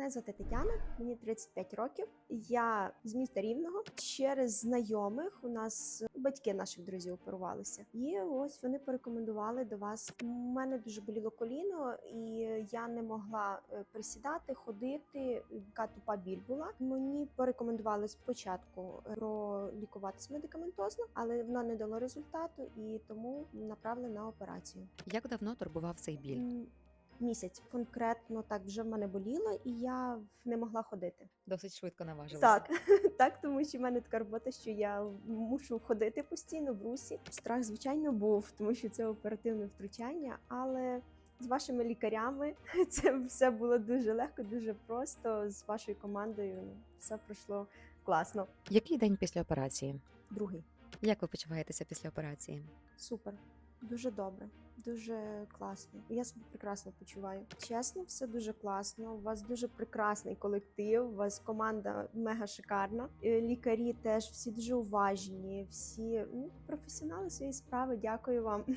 Мене звати Тетяна, мені 35 років. Я з міста Рівного. Через знайомих у нас батьки наших друзів оперувалися. І ось вони порекомендували до вас. У мене дуже боліло коліно, і я не могла е, присідати, ходити. Така тупа біль була. Мені порекомендували спочатку пролікуватись медикаментозно, але воно не дало результату, і тому направили на операцію. Як давно турбував цей біль? Місяць конкретно так вже в мене боліло, і я не могла ходити. Досить швидко наважилася. Так, так, тому що в мене така робота, що я мушу ходити постійно в русі. Страх, звичайно, був, тому що це оперативне втручання, але з вашими лікарями це все було дуже легко, дуже просто. З вашою командою ну, все пройшло класно. Який день після операції? Другий Як ви почуваєтеся після операції? супер. Дуже добре, дуже класно. Я себе прекрасно почуваю. Чесно, все дуже класно. У вас дуже прекрасний колектив. У вас команда мега шикарна. Е, Лікарі теж всі дуже уважні, всі ну, професіонали своєї справи. Дякую вам.